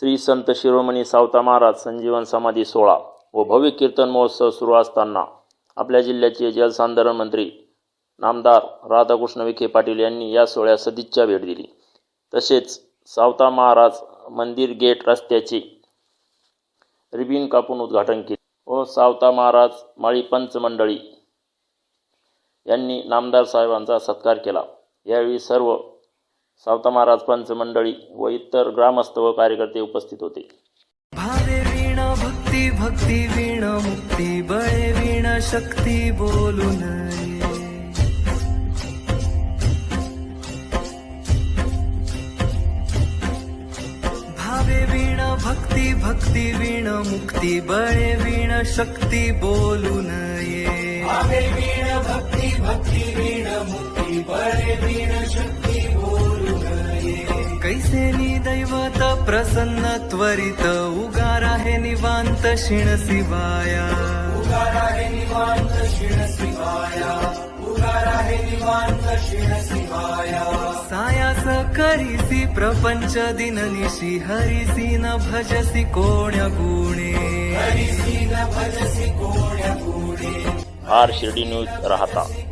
श्री संत शिरोमणी सावता महाराज संजीवन समाधी सोहळा व भव्य कीर्तन महोत्सव सुरू असताना आपल्या जिल्ह्याचे जलसंधारण मंत्री नामदार राधाकृष्ण विखे पाटील यांनी या सोहळ्यास सदिच्छा भेट दिली. तसेच सावता महाराज मंदिर गेट रस्त्याचे रिबिन कापून उद्घाटन केले व सावता महाराज माळी पंच मंडळी यांनी नामदार साहेबांचा सत्कार केला. यावेळी सर्व सावता महाराज पंच मंडळी व इतर ग्रामस्थ व कार्यकर्ते उपस्थित होते. भावे वीण भक्ती भक्ती वीण मुक्ती बळे वीण शक्ती बोलू नये भावे वीण भक्ती भक्ती वीण मुक्ती बळे वीण शक्ती बोलू नये भावे वीण भक्ती भक्ती वीण मुक्ती बळे वीण शक्ती कैसे दैवत प्रसन्न त्वरित? उगार आहे निवांत शिण शिवाया. उगार आहे निवांत शिण शिवाया. उगार आहे निवांत शिण शिवाया. सायास करीसी प्रपंच दिन निशी हरिसी न भजसी कोण्या गुणे? हरिसी न भजसी कोण्या गुणे? आर शिर्डी न्यूज राहता.